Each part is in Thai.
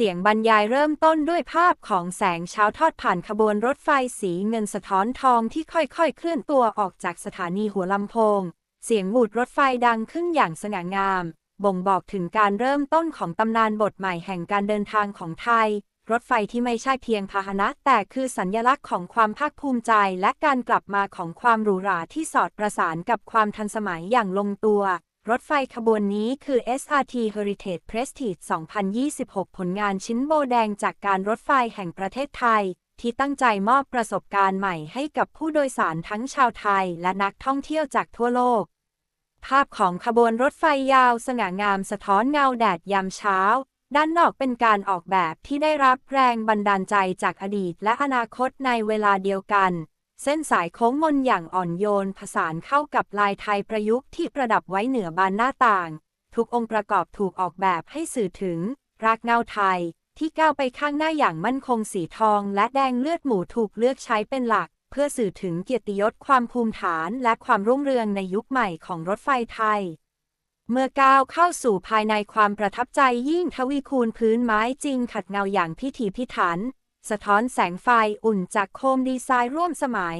เสียงบรรยายเริ่มต้นด้วยภาพของแสงเช้าทอดผ่านขบวนรถไฟสีเงินสะท้อนทองที่ค่อยๆ เคลื่อนตัวออกจากสถานีหัวลำโพง เสียงบูดรถไฟดังขึ้นอย่างสง่างาม บ่งบอกถึงการเริ่มต้นของตำนานบทใหม่แห่งการเดินทางของไทย รถไฟที่ไม่ใช่เพียงพาหนะ แต่คือสัญลักษณ์ของความภาคภูมิใจ และการกลับมาของความหรูหราที่สอดประสานกับความทันสมัยอย่างลงตัว รถไฟขบวนนี้คือ SRT Heritage Prestige 2026 ผลงานชิ้นโบแดงจากการรถไฟแห่งประเทศไทย ที่ตั้งใจมอบประสบการณ์ใหม่ให้กับผู้โดยสารทั้งชาวไทยและนักท่องเที่ยวจากทั่วโลก ภาพของขบวนรถไฟยาวสง่างามสะท้อนเงาแดดยามเช้า ด้านนอกเป็นการออกแบบที่ได้รับแรงบันดาลใจจากอดีตและอนาคตในเวลาเดียวกัน เส้นสายโค้งมนอย่างอ่อนโยน ผสานเข้ากับลายไทยประยุกต์ที่ประดับไว้เหนือบานหน้าต่าง ทุกองค์ประกอบถูกออกแบบให้สื่อถึง รากเงาไทย ที่ก้าวไปข้างหน้าอย่างมั่นคงสีทองและแดงเลือดหมูถูกเลือกใช้เป็นหลัก เพื่อสื่อถึงเกียรติยศความภูมิฐานและความรุ่งเรืองในยุคใหม่ของรถไฟไทย เมื่อก้าวเข้าสู่ภายในความประทับใจยิ่งทวีคูณพื้นไม้จริงขัดเงาอย่างพิถีพิถัน สะท้อนแสงไฟอุ่นจากโคมดีไซน์ร่วมสมัย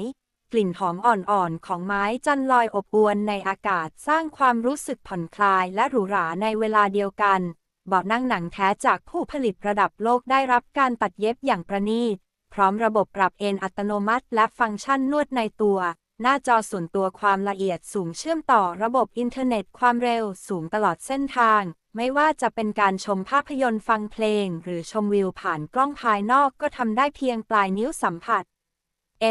กลิ่นหอมอ่อนๆ ของไม้จันลอยอบอวนในอากาศสร้างความรู้สึกผ่อนคลายและหรูหราในเวลาเดียวกันเบาะนั่งหนังแท้จากผู้ผลิตระดับโลกได้รับการตัดเย็บอย่างประณีต พร้อมระบบปรับเอนอัตโนมัติและฟังก์ชันนวดในตัว หน้าจอส่วนตัวความละเอียดสูงเชื่อมต่อระบบอินเทอร์เน็ตความเร็วสูงตลอดเส้นทาง ไม่ว่าจะเป็นการชมภาพยนตร์ฟังเพลง หรือชมวิวผ่านกล้องภายนอกก็ทำได้เพียงปลายนิ้วสัมผัส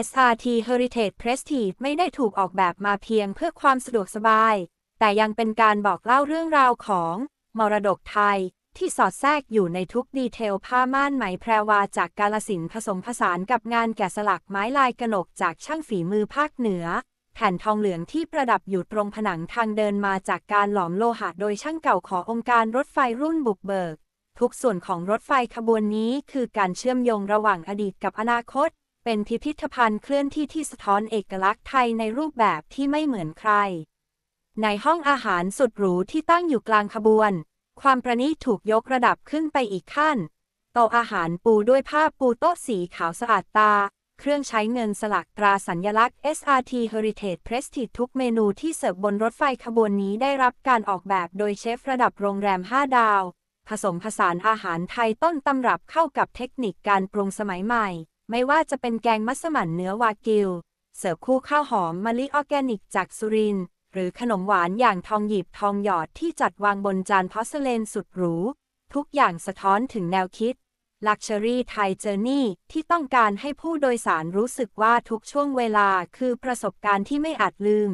SRT Heritage Prestige ไม่ได้ถูกออกแบบมาเพียงเพื่อความสะดวกสบาย แต่ยังเป็นการบอกเล่าเรื่องราวของ มรดกไทย ที่สอดแทรกอยู่ในทุกดีเทลผ้าม่านไหมแพรวาจากกาลสินผสมผสานกับงานแกะสลักไม้ลายกระหนกจากช่างฝีมือภาคเหนือ แผ่นทองเหลืองที่ประดับอยู่ตรงผนังทางเดินมาจากการหลอมโลหะโดยช่างเก่าขององค์การรถไฟรุ่นบุกเบิก ทุกส่วนของรถไฟขบวนนี้คือการเชื่อมโยงระหว่างอดีตกับอนาคต เป็นพิพิธภัณฑ์เคลื่อนที่ที่สะท้อนเอกลักษณ์ไทยในรูปแบบที่ไม่เหมือนใคร ในห้องอาหารสุดหรูที่ตั้งอยู่กลางขบวน ความประณีตถูกยกระดับขึ้นไปอีกขั้น โต๊ะอาหารปูด้วยผ้าปูโต๊ะสีขาวสะอาดตา เครื่องใช้เงินสลักตราสัญญลักษณ์ SRT Heritage Prestige ทุกเมนูที่เสิร์ฟบนรถไฟขบวนนี้ได้รับการออกแบบโดยเชฟระดับโรงแรม 5 ดาว ผสมผสานอาหารไทยต้นตำรับเข้ากับเทคนิคการปรุงสมัยใหม่ ไม่ว่าจะเป็นแกงมัสมั่นเนื้อวากิว เสิร์ฟคู่ข้าวหอมมะลิออร์แกนิกจากสุรินทร์ หรือขนมหวานอย่างทองหยิบทองหยอดที่จัดวางบนจานพอสเลนสุดหรู ทุกอย่างสะท้อนถึงแนวคิด Luxury Thai Journey ที่ต้องการให้ผู้โดยสารรู้สึกว่าทุกช่วงเวลาคือประสบการณ์ที่ไม่อาจลืม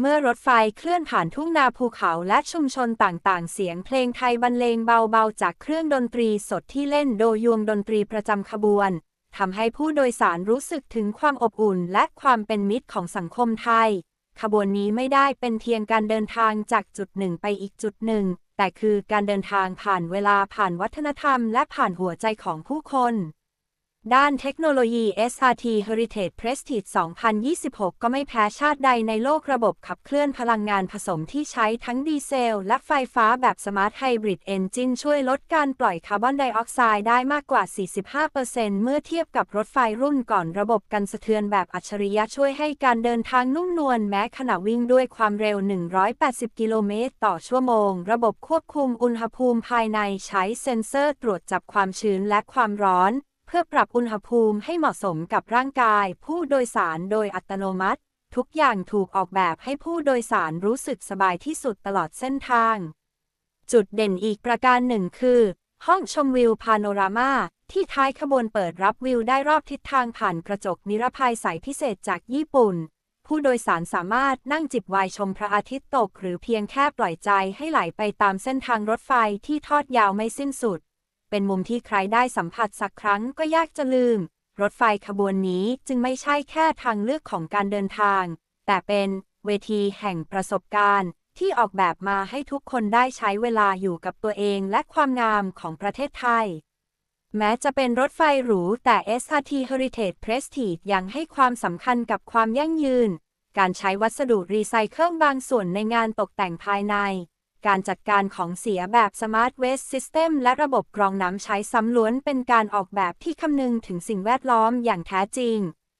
เมื่อรถไฟเคลื่อนผ่านทุ่งนาภูเขาและชุมชนต่างๆ เสียงเพลงไทยบรรเลงเบาๆ จากเครื่องดนตรีสดที่เล่นโดยยวงดนตรีประจำขบวนทำให้ผู้โดยสารรู้สึกถึงความอบอุ่นและความเป็นมิตรของสังคมไทย ขบวนนี้ไม่ได้เป็นเพียงการเดินทางจากจุดหนึ่งไปอีกจุดหนึ่ง แต่คือการเดินทางผ่านเวลาผ่านวัฒนธรรม และผ่านหัวใจของผู้คน ด้านเทคโนโลยี SRT Heritage Prestige 2026 ก็ไม่แพ้ชาติใดในโลกระบบขับเคลื่อนพลังงานผสมที่ใช้ทั้งดีเซล และไฟฟ้าแบบ Smart Hybrid Engine ช่วยลดการปล่อยคาร์บอนไดออกไซด์ได้มากกว่า 45%เมื่อเทียบกับรถไฟรุ่นก่อนระบบกันสะเทือนแบบอัจฉริยะช่วยให้การเดินทางนุ่มนวลแม้ขณะวิ่งด้วยความเร็ว 180 กิโลเมตรต่อชั่วโมง ระบบควบคุมอุณหภูมิภายในใช้เซ็นเซอร์ตรวจจับความชื้นและความร้อน พื่อปรับอุณหภูมิให้เหมาะสมกับร่างกาย ผู้โดยสารโดยอัตโนมัติ ทุกอย่างถูกออกแบบให้ผู้โดยสารรู้สึกสบายที่สุดตลอดเส้นทาง จุดเด่นอีกประการหนึ่งคือ ห้องชมวิวพาโนรามาที่ท้ายขบวนเปิดรับวิวได้รอบทิศทางผ่านกระจกนิรภัยใสพิเศษจากญี่ปุ่น ผู้โดยสารสามารถนั่งจิบไวน์ชมพระอาทิตย์ตก หรือเพียงแค่ปล่อยใจให้ไหลไปตามเส้นทางรถไฟที่ทอดยาวไม่สิ้นสุด เป็นมุมที่ใครได้สัมผัสสักครั้งก็ยากจะลืม รถไฟขบวนนี้จึงไม่ใช่แค่ทางเลือกของการเดินทาง แต่เป็นเวทีแห่งประสบการณ์ ที่ออกแบบมาให้ทุกคนได้ใช้เวลาอยู่กับตัวเองและความงามของประเทศไทย แม้จะเป็นรถไฟหรู แต่ SRT Heritage Prestige ยังให้ความสำคัญกับความยั่งยืน การใช้วัสดุรีไซเคิลบางส่วนในงานตกแต่งภายใน การจัดการของเสียแบบ Smart Waste System และระบบกรองน้ำใช้ซ้ำล้วนเป็นการออกแบบที่คำนึงถึงสิ่งแวดล้อมอย่างแท้จริง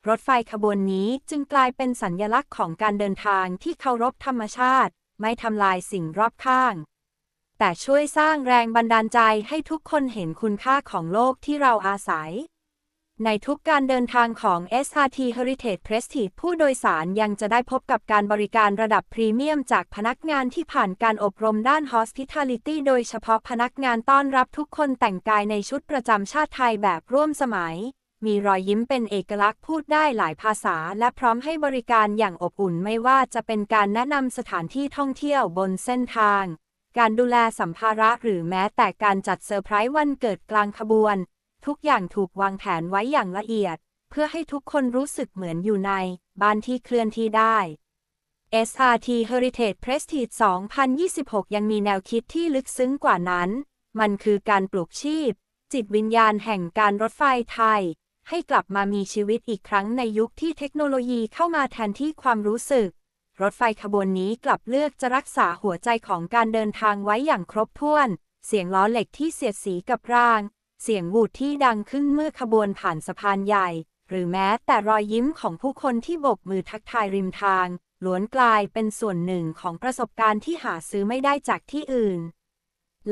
รถไฟขบวนนี้จึงกลายเป็นสัญญลักษณ์ของการเดินทางที่เคารพธรรมชาติ ไม่ทำลายสิ่งรอบข้าง แต่ช่วยสร้างแรงบันดาลใจให้ทุกคนเห็นคุณค่าของโลกที่เราอาศัย ในทุกการเดินทางของ SRT Heritage Prestige ผู้โดยสารยังจะได้พบกับการบริการระดับพรีเมียมจากพนักงานที่ผ่านการอบรมด้าน Hospitality โดยเฉพาะพนักงานต้อนรับทุกคนแต่งกายในชุดประจำชาติไทยแบบร่วมสมัย มีรอยยิ้มเป็นเอกลักษณ์พูดได้หลายภาษา และพร้อมให้บริการอย่างอบอุ่นไม่ว่าจะเป็นการแนะนำสถานที่ท่องเที่ยวบนเส้นทาง การดูแลสัมภาระหรือแม้แต่การจัดเซอร์ไพรส์วันเกิดกลางขบวน ทุกอย่างถูกวางแผนไว้อย่างละเอียด เพื่อให้ทุกคนรู้สึกเหมือนอยู่ใน บ้านที่เคลื่อนที่ได้ SRT Heritage Prestige 2026 ยังมีแนวคิดที่ลึกซึ้งกว่านั้น มันคือการปลุกชีพ จิตวิญญาณแห่งการรถไฟไทย ให้กลับมามีชีวิตอีกครั้งในยุคที่เทคโนโลยีเข้ามาแทนที่ความรู้สึก รถไฟขบวนนี้กลับเลือกจะรักษาหัวใจของการเดินทางไว้อย่างครบถ้วน เสียงล้อเหล็กที่เสียดสีกับราง เสียงวูดที่ดังขึ้นเมื่อขบวนผ่านสะพานใหญ่ หรือแม้แต่รอยยิ้มของผู้คนที่โบกมือทักทายริมทาง ล้วนกลายเป็นส่วนหนึ่งของประสบการณ์ที่หาซื้อไม่ได้จากที่อื่น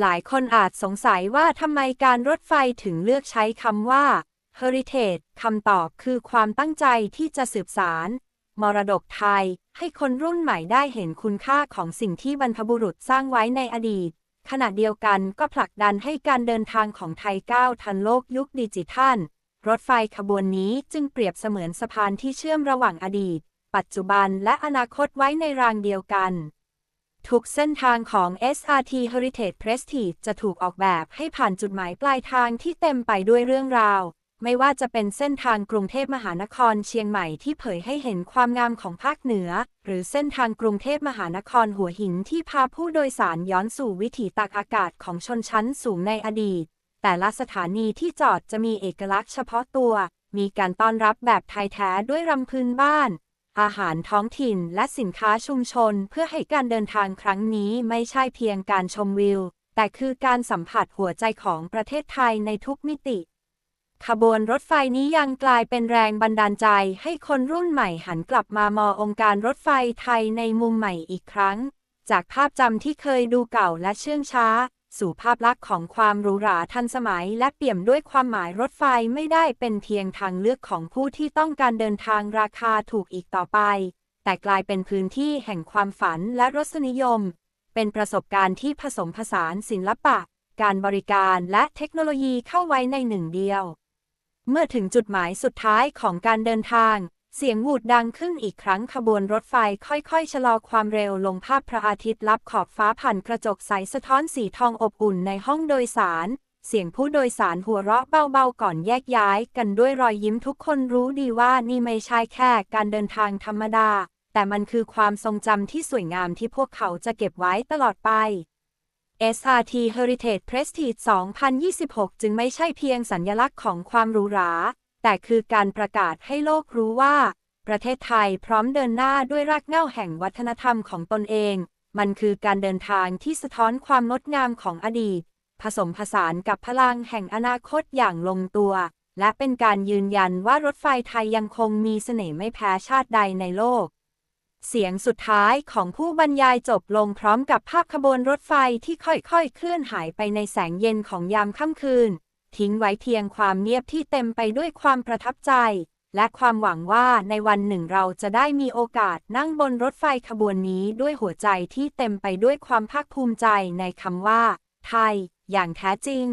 หลายคนอาจสงสัยว่าทำไมการรถไฟถึงเลือกใช้คำว่า Heritage คำตอบคือความตั้งใจที่จะสืบสาร มรดกไทย ให้คนรุ่นใหม่ได้เห็นคุณค่าของสิ่งที่บรรพบุรุษสร้างไว้ในอดีต ขณะเดียวกันก็ผลักดันให้การเดินทางของไทยก้าวทันโลกยุคดิจิทัล รถไฟขบวนนี้จึงเปรียบเสมือนสะพานที่เชื่อมระหว่างอดีต ปัจจุบันและอนาคตไว้ในรางเดียวกัน ทุกเส้นทางของ SRT Heritage Prestige จะถูกออกแบบให้ผ่านจุดหมายปลายทางที่เต็มไปด้วยเรื่องราว ไม่ว่าจะเป็นเส้นทางกรุงเทพมหานครเชียงใหม่ที่เผยให้เห็นความงามของภาคเหนือ หรือเส้นทางกรุงเทพมหานครหัวหินที่พาผู้โดยสารย้อนสู่วิถีตักอากาศของชนชั้นสูงในอดีต แต่ละสถานีที่จอดจะมีเอกลักษณ์เฉพาะตัว มีการต้อนรับแบบไทยแท้ด้วยรำพื้นบ้าน อาหารท้องถิ่นและสินค้าชุมชน เพื่อให้การเดินทางครั้งนี้ไม่ใช่เพียงการชมวิว แต่คือการสัมผัสหัวใจของประเทศไทยในทุกมิติ ขบวนรถไฟนี้ยังกลายเป็นแรงบันดาลใจให้คนรุ่นใหม่หันกลับมามององค์การรถไฟไทยในมุมใหม่อีกครั้ง จากภาพจำที่เคยดูเก่าและเชื่องช้า สู่ภาพลักษณ์ของความหรูหราทันสมัย และเปี่ยมด้วยความหมายรถไฟไม่ได้เป็นเพียงทางเลือกของผู้ที่ต้องการเดินทางราคาถูกอีกต่อไป แต่กลายเป็นพื้นที่แห่งความฝันและรสนิยม เป็นประสบการณ์ที่ผสมผสานศิลปะ การบริการและเทคโนโลยีเข้าไว้ในหนึ่งเดียว เมื่อถึงจุดหมายสุดท้ายของการเดินทาง เสียงวูดดังขึ้นอีกครั้งขบวนรถไฟค่อยๆ ชะลอความเร็วลงภาพพระอาทิตย์ลับขอบฟ้าผ่านกระจกใสสะท้อนสีทองอบอุ่นในห้องโดยสาร เสียงผู้โดยสารหัวเราะเบาๆก่อนแยกย้ายกันด้วยรอยยิ้มทุกคนรู้ดีว่านี่ไม่ใช่แค่การเดินทางธรรมดา แต่มันคือความทรงจำที่สวยงามที่พวกเขาจะเก็บไว้ตลอดไป SRT Heritage Prestige 2026 จึงไม่ใช่เพียงสัญญลักษณ์ของความหรูหรา แต่คือการประกาศให้โลกรู้ว่า ประเทศไทยพร้อมเดินหน้าด้วยรากเหง้าแห่งวัฒนธรรมของตนเอง มันคือการเดินทางที่สะท้อนความงดงามของอดีต ผสมผสานกับพลังแห่งอนาคตอย่างลงตัว และเป็นการยืนยันว่ารถไฟไทยยังคงมีเสน่ห์ไม่แพ้ชาติใดในโลก เสียงสุดท้ายของผู้บรรยายจบลงพร้อมกับภาพขบวนรถไฟที่ค่อยๆ เคลื่อนหายไปในแสงเย็นของยามค่ำคืน ทิ้งไว้เพียงความเงียบที่เต็มไปด้วยความประทับใจ และความหวังว่าในวันหนึ่งเราจะได้มีโอกาสนั่งบนรถไฟขบวนนี้ด้วยหัวใจที่เต็มไปด้วยความภาคภูมิใจในคำว่า ไทย อย่างแท้จริง